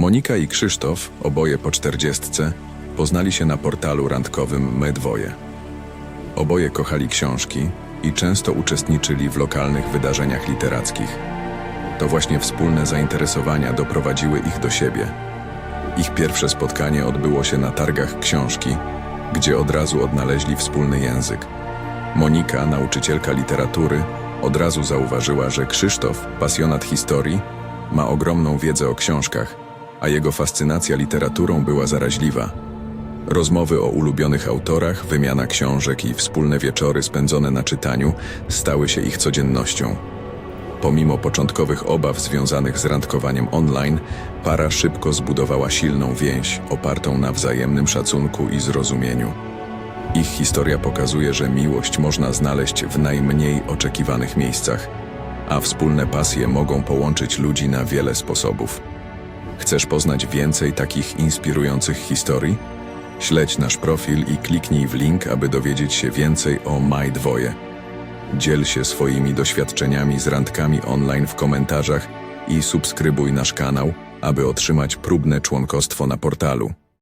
Monika i Krzysztof, oboje po czterdziestce, poznali się na portalu randkowym Medwoje. Oboje kochali książki i często uczestniczyli w lokalnych wydarzeniach literackich. To właśnie wspólne zainteresowania doprowadziły ich do siebie. Ich pierwsze spotkanie odbyło się na targach książki, gdzie od razu odnaleźli wspólny język. Monika, nauczycielka literatury, od razu zauważyła, że Krzysztof, pasjonat historii, ma ogromną wiedzę o książkach, a jego fascynacja literaturą była zaraźliwa. Rozmowy o ulubionych autorach, wymiana książek i wspólne wieczory spędzone na czytaniu stały się ich codziennością. Pomimo początkowych obaw związanych z randkowaniem online, para szybko zbudowała silną więź opartą na wzajemnym szacunku i zrozumieniu. Ich historia pokazuje, że miłość można znaleźć w najmniej oczekiwanych miejscach, a wspólne pasje mogą połączyć ludzi na wiele sposobów. Chcesz poznać więcej takich inspirujących historii? Śledź nasz profil i kliknij w link, aby dowiedzieć się więcej o Maj Dwoje. Dziel się swoimi doświadczeniami z randkami online w komentarzach i subskrybuj nasz kanał, aby otrzymać próbne członkostwo na portalu.